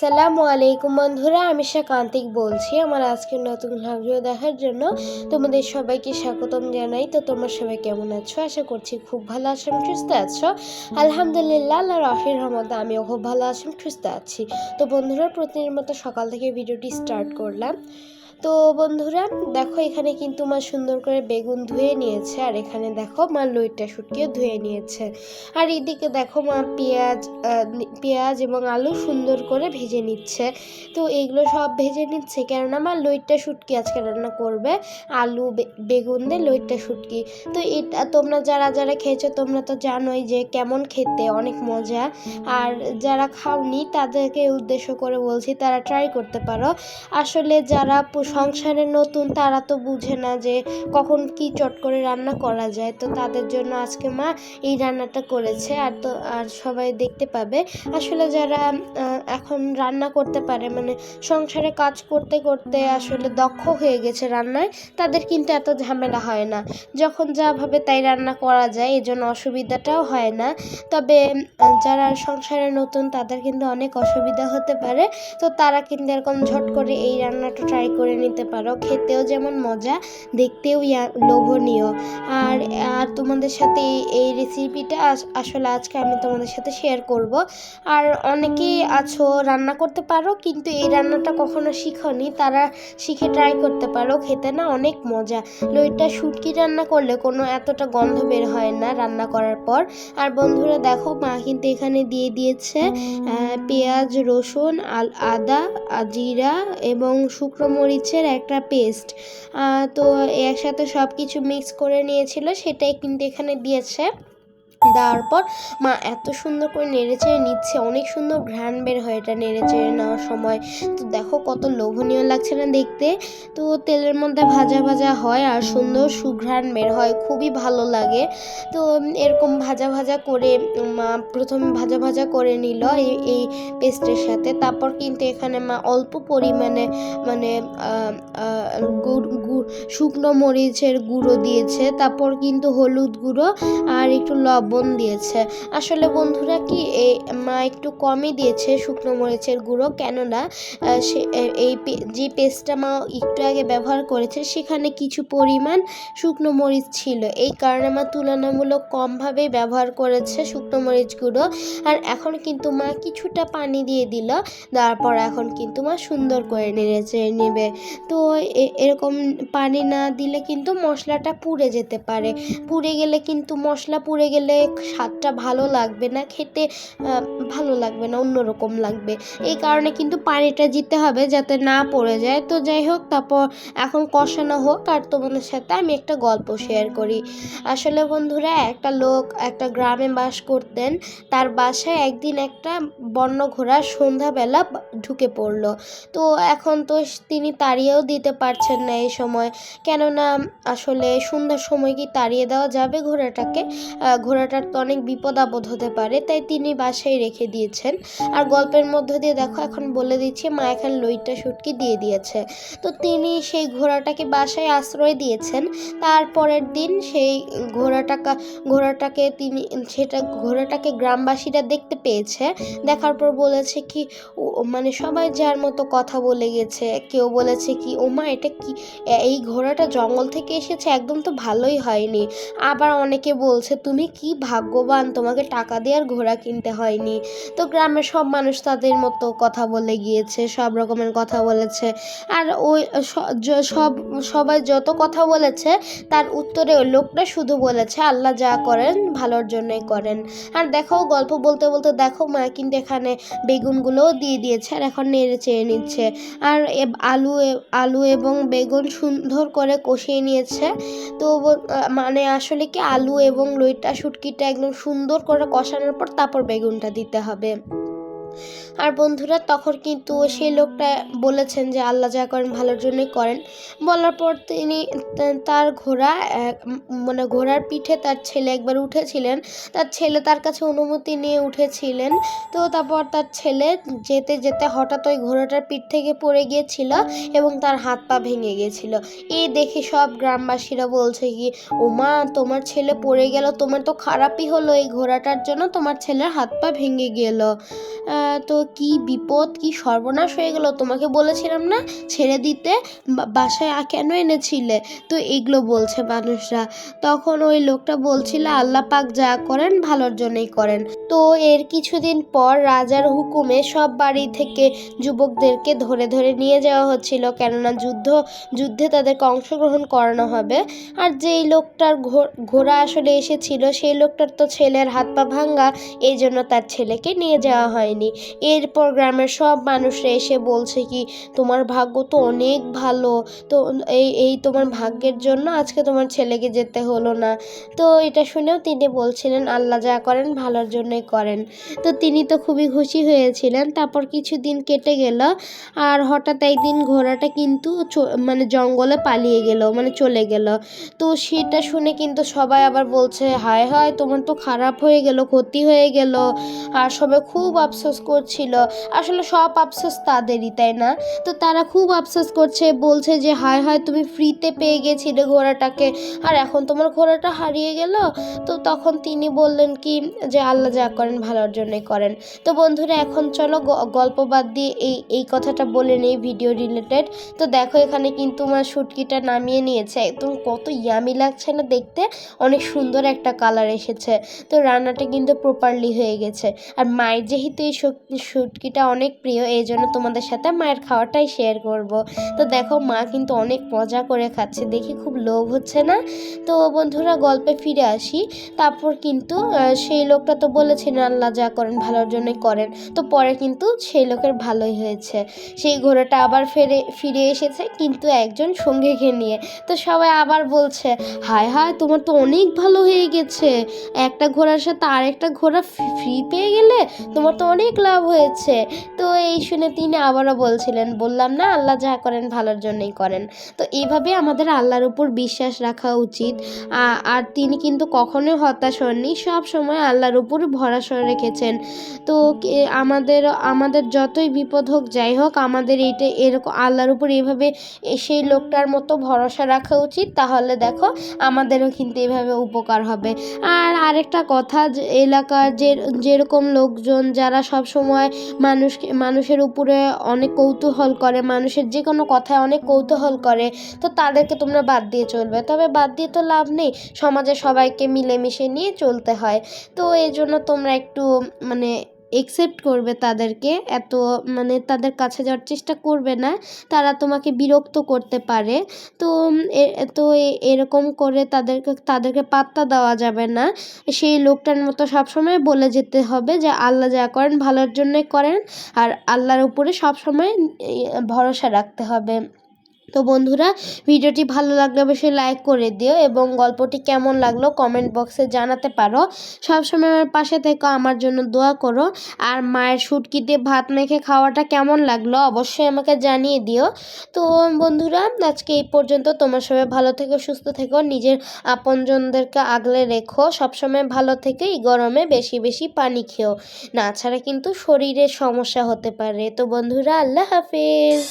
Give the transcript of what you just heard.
সালামু আলাইকুম বন্ধুরা, আমি শাকান্তিক বলছি। আমার আজকের নতুন ভিডিও দেখার জন্য তোমাদের সবাইকে স্বাগতম জানাই। তো তোমরা সবাই কেমন আছো? আশা করছি খুব ভালো আছো সুস্থ আছো। আলহামদুলিল্লাহ আল্লাহ রফির রহমতে আমিও খুব ভালো আছি সুস্থ আছি। তো বন্ধুরা, প্রতিদিনের মতো সকাল থেকে ভিডিওটি স্টার্ট করলাম। তো বন্ধুরা, দেখো এখানে কিন্তু মা সুন্দর করে বেগুন ধুয়ে নিয়েছে, আর এখানে দেখো মা লইটা শুটকিও ধুয়ে নিয়েছে। আর এদিকে দেখো মা পেঁয়াজ পেঁয়াজ এবং আলু সুন্দর করে ভেজে নিচ্ছে। তো এগুলো সব ভেজে নিচ্ছে কেননা মা লইট্টা শুটকি আজকে রান্না করবে, আলু বেগুন দিয়ে লইট্টা শুটকি তো এটা তোমরা যারা যারা খেয়েছো তোমরা তো জানোই যে কেমন খেতে, অনেক মজা। আর যারা খাওনি তাদেরকে উদ্দেশ্য করে বলছি তারা ট্রাই করতে পারো। আসলে যারা সংসারে নতুন তারা তো বুঝে না যে কখন কি চট করে রান্না করা যায়। তো তাদের জন্য আজকে মা এই রান্নাটা করেছে। আর তো, আর সবাই দেখতে পাবে। আসলে যারা এখন রান্না করতে পারে মানে সংসারে কাজ করতে করতে আসলে দক্ষ হয়ে গেছে রান্নায়, তাদের কিন্তু এত ঝামেলা হয় না। যখন যা ভাবে তাই রান্না করা যায় এই জন্য অসুবিধাটাও হয় না। তবে যারা সংসারে নতুন, তাদের কিন্তু অনেক অসুবিধা হতে পারে। তো তারা কিন্তু এরকম ঝট করে এই রান্নাটা ট্রাই করে নিতে পারো। খেতেও যেমন মজা, দেখতেও লোভনীয়। আর আর তোমাদের সাথে এই রেসিপিটা আসলে আজকে আমি তোমাদের সাথে শেয়ার করব। আর অনেকেই আছো রান্না করতে পারো, কিন্তু এই রান্নাটা কখনো শিখনি। তারা শিখে ট্রাই করতে পারো, খেতে না অনেক মজা। লইটা শুটকি রান্না করলে কোনো এতটা গন্ধ বের হয় না রান্না করার পর। আর বন্ধুরা দেখো, মা কিন্তু এখানে দিয়ে দিয়েছে পেঁয়াজ, রসুন, আল, আদা জিরা এবং শুকনো মরিচের একটা পেস্ট তো একসাথে সব কিছু মিক্স করে নিয়েছিল, সেটাই কিন্তু এখানে দিয়েছে। দেওয়ার পর মা এত সুন্দর করে নেড়ে চেড়ে নিচ্ছে, অনেক সুন্দর ঘ্রাণ বের হয় এটা নেড়ে চেড়ে নেওয়ার সময়। তো দেখো কত লোভনীয় লাগছে না দেখতে। তো তেলের মধ্যে ভাজা ভাজা হয় আর সুন্দর সুঘ্রাণ বের হয়, খুবই ভালো লাগে। তো এরকম ভাজা ভাজা করে মা প্রথমে ভাজা ভাজা করে নিল এই পেস্টের সাথে। তারপর কিন্তু এখানে মা অল্প পরিমাণে মানে গুড় গুড়, শুকনো মরিচের গুঁড়ো দিয়েছে। তারপর কিন্তু হলুদ গুঁড়ো আর একটু লবণ দিয়েছে। আসলে বন্ধুরা কি এই মা একটু কমই দিয়েছে শুকনো মরিচের গুঁড়ো। কেননা সে এই যে পেস্টটা মা একটু আগে ব্যবহার করেছে, সেখানে কিছু পরিমাণ শুকনো মরিচ ছিল। এই কারণে মা তুলনামূলক কমভাবেই ব্যবহার করেছে শুকনো মরিচ গুঁড়ো। আর এখন কিন্তু মা কিছুটা পানি দিয়ে দিল। তারপর এখন কিন্তু মা সুন্দর করে নেড়ে চেড়ে নেবে। তো এরকম পানি না দিলে কিন্তু মশলাটা পুড়ে যেতে পারে। পুড়ে গেলে কিন্তু মশলা পুড়ে গেলে স্বাদটা ভালো লাগবে না খেতে ভালো লাগবে না অন্যরকম লাগবে। এই কারণে কিন্তু পানিটা দিতে হবে যাতে না পড়ে যায়। তো যাই হোক তারপর এখন কষানো হোক আর তোমাদের সাথে আমি একটা গল্প শেয়ার করি। আসলে বন্ধুরা একটা লোক একটা গ্রামে বাস করতেন। তার বাসায় একদিন একটা বন্য ঘোড়া সন্ধ্যাবেলা ঢুকে পড়ল। তো এখন তো তিনি তাড়িয়েও দিতে পারছেন না এই সময়। কেননা আসলে সন্ধ্যার সময় কি তাড়িয়ে দেওয়া যাবে ঘোড়াটাকে? আহ, ঘোড়াটার তো অনেক বিপদ আপদ হতে পারে, তাই তিনি বাসায় রেখে দিয়েছেন। আর গল্পের মধ্য দিয়ে দেখো, এখন বলে দিচ্ছি, মা এখন লইটা শুটকি দিয়ে দিয়েছে। তো তিনি সেই ঘোড়াটাকে বাসায় আশ্রয় দিয়েছেন। তারপরের দিন সেই ঘোড়াটাকা ঘোড়াটাকে তিনি, সেটা ঘোড়াটাকে গ্রামবাসীরা দেখতে পেয়েছে। দেখার পর বলেছে কি মানে সবাই যার মতো কথা বলে গেছে। কেউ বলেছে কি ওমা এটা কি, এই ঘোড়াটা জঙ্গল থেকে এসেছে, একদম তো ভালোই হয়নি। আবার অনেকে বলছে, তুমি কি ভাগ্যবান, তোমাকে টাকা দিয়ে আর ঘোড়া কিনতে হয়নি। তো গ্রামের সব মানুষ তাদের মতো কথা বলে গিয়েছে, সব রকমের কথা বলেছে। আর ওই সব, সবাই যত কথা বলেছে, তার উত্তরে ওই লোকটা শুধু বলেছে, আল্লাহ যা করেন, ভালোর জন্যই করেন। আর দেখো, গল্প বলতে বলতে দেখো, মা কিন্তু এখানে বেগুনগুলোও দিয়ে দিয়েছে আর এখন নেড়ে চেয়ে নিচ্ছে। আর আলু আলু এবং বেগুন সুন্দর করে কষিয়ে নিয়েছে। তো মানে আসলে কি আলু এবং লইটা শুটকিটা একদম সুন্দর করে কষানোর পর তারপর বেগুনটা দিতে হবে। আর বন্ধুরা, তখন কিন্তু সেই লোকটা বলেছেন যে আল্লাহ যা করেন ভালোর জন্যই করেন। বলার পর তিনি তার ঘোড়া মানে ঘোড়ার পিঠে তার ছেলে একবার উঠেছিলেন। তার ছেলে তার কাছে অনুমতি নিয়ে উঠেছিলেন। তো তারপর তার ছেলে যেতে যেতে হঠাৎ ওই ঘোড়াটার পিঠ থেকে পড়ে গিয়েছিল এবং তার হাত পা ভেঙে গিয়েছিল। এই দেখে সব গ্রামবাসীরা বলছে কি, ওমা, তোমার ছেলে পড়ে গেল, তোমার তো খারাপই হলো এই ঘোড়াটার জন্য, তোমার ছেলের হাত পা ভেঙে গেল। তো কি বিপদ, কি সর্বনাশ হয়ে গেল তোমাকে বলেছিলাম না? ছেড়ে দিতে? বাসায় কেন এনেছিলে? তো এগুলো বলছে মানুষরা। তখন ওই লোকটা বলছিল, আল্লাহ পাক যা করেন ভালোর জন্যই করেন। তো এর কিছুদিন পর রাজার হুকুমে সব বাড়ি থেকে যুবকদেরকে ধরে ধরে নিয়ে যাওয়া হচ্ছিল, কেননা যুদ্ধ, যুদ্ধে তাদেরকে অংশগ্রহণ করানো হবে। আর যেই লোকটার ঘোড়া আসলে এসেছিল, সেই লোকটার তো ছেলের হাত পা ভাঙ্গা এই জন্য তার ছেলেকে নিয়ে যাওয়া হয়নি। এরপর গ্রামের সব মানুষরা এসে বলছে কি, তোমার ভাগ্য তো অনেক ভালো। তো এই এই তোমার ভাগ্যের জন্য আজকে তোমার ছেলেকে যেতে হলো না। তো এটা শুনেও তিনি বলছিলেন, আল্লাহ যা করেন ভালোর জন্যই করেন। তো তিনি তো খুবই খুশি হয়েছিলেন। তারপর কিছুদিন কেটে গেল আর হঠাৎ একদিন ঘোড়াটা কিন্তু মানে জঙ্গলে পালিয়ে গেল মানে চলে গেল। তো সেটা শুনে কিন্তু সবাই আবার বলছে, হায় হায়, তোমার তো খারাপ হয়ে গেল, ক্ষতি হয়ে গেল। আর সবাই খুব আফসোস করছিল আসলে সব আফসোস তাদেরই, তাই না? তো তারা খুব আফসোস করছে, বলছে যে, হায় হায়, তুমি ফ্রিতে পেয়ে গেছিলে ঘোড়াটাকে। আর এখন তোমার ঘোড়াটা হারিয়ে গেল? তো তখন তিনি বললেন কি, যে, আল্লাহ যা করেন, ভালোর জন্যই করেন। তো বন্ধুরা, এখন চলো গল্প বাদ দিয়ে এই এই কথাটা বলে নেই ভিডিও রিলেটেড তো দেখো, এখানে কিন্তু আমার শুটকিটা নামিয়ে নিয়েছে। একদম কত ইয়ামি লাগছে না দেখতে? অনেক সুন্দর একটা কালার এসেছে। তো রান্নাটা কিন্তু প্রপারলি হয়ে গেছে। আর মায়ের যেহেতু এই শুটকিটা অনেক প্রিয়, এই জন্য তোমাদের সাথে মায়ের খাওয়াটাই শেয়ার করব। তো দেখো, মা কিন্তু অনেক মজা করে খাচ্ছে, দেখি খুব লোভ হচ্ছে না? তো বন্ধুরা, গল্পে ফিরে আসি। তারপর কিন্তু সেই লোকটা তো বলেছেন আল্লাহ যা করেন, ভালোর জন্যই করেন। তো পরে কিন্তু সেই লোকের ভালোই হয়েছে। সেই ঘোড়াটা আবার ফেরে, ফিরে এসেছে, কিন্তু একজন সঙ্গীকে নিয়ে। তো সবাই আবার বলছে, হায় হায়, তোমার তো অনেক ভালো হয়ে গেছে। একটা ঘোড়ার সাথে আরেকটা ঘোড়া ফ্রি পেয়ে গেলে তোমার তো অনেক লাভ হয়েছে। তো এই শুনে তিনি আবারও বলছিলেন, বললাম না, আল্লাহ যা করেন ভালোর জন্যই করেন। তো এইভাবে আমাদের আল্লাহর উপর বিশ্বাস রাখা উচিত। আর তিনি কিন্তু কখনোই হতাশ হননি, সব সময় আল্লাহর উপর ভরসা রেখেছেন। তো আমাদের আমাদের যতই বিপদ হোক, যাই হোক, আমাদের এইটা এরকম, আল্লাহর উপর এইভাবে সেই লোকটার মতো ভরসা রাখা উচিত। তাহলে দেখো, আমাদেরও কিন্তু এভাবে উপকার হবে। আর আরেকটা কথা এলাকার যে, যেরকম লোকজন, যারা সব সময় মানুষকে, মানুষের উপরে অনেক কৌতূহল করে, মানুষের যে কোনো কথায় অনেক কৌতূহল করে, তো তাদেরকে তোমরা বাদ দিয়ে চলবে। তবে বাদ দিয়ে তো লাভ নেই, সমাজে সবাইকে মিলেমিশে নিয়ে চলতে হয়। তো এই জন্য তোমরা একটু মানে একসেপ্ট করবে তাদেরকে, এত মানে তাদের কাছে যাওয়ার চেষ্টা করবে না, তারা তোমাকে বিরক্ত করতে পারে। তো তো এরকম করে তাদেরকে তাদেরকে পাত্তা দেওয়া যাবে না। সেই লোকটার মতো সবসময় বলে যেতে হবে যে, আল্লাহ যা করেন ভালোর জন্যই করেন, আর আল্লাহর উপরে সবসময় ভরসা রাখতে হবে। তো বন্ধুরা, ভিডিওটি ভালো লাগলে অবশ্যই লাইক করে দিও এবং গল্পটি কেমন লাগল কমেন্ট বক্সে জানাতে পারো। সবসময় আমার পাশে থেকে, আমার জন্য দোয়া করো। আর মায়ের শুটকি দিয়ে ভাত মেখে খাওয়াটা কেমন লাগল অবশ্যই আমাকে জানিয়ে দিও। তো বন্ধুরা, আজকে এই পর্যন্ত তোমার সবাই ভালো থেকো, সুস্থ থেকো, নিজের আপনজনদেরকে আগলে রেখো, সবসময় ভালো থেকে এই গরমে বেশি বেশি পানি খেও। না ছাড়া কিন্তু শরীরের সমস্যা হতে পারে। তো বন্ধুরা, আল্লাহ হাফেজ।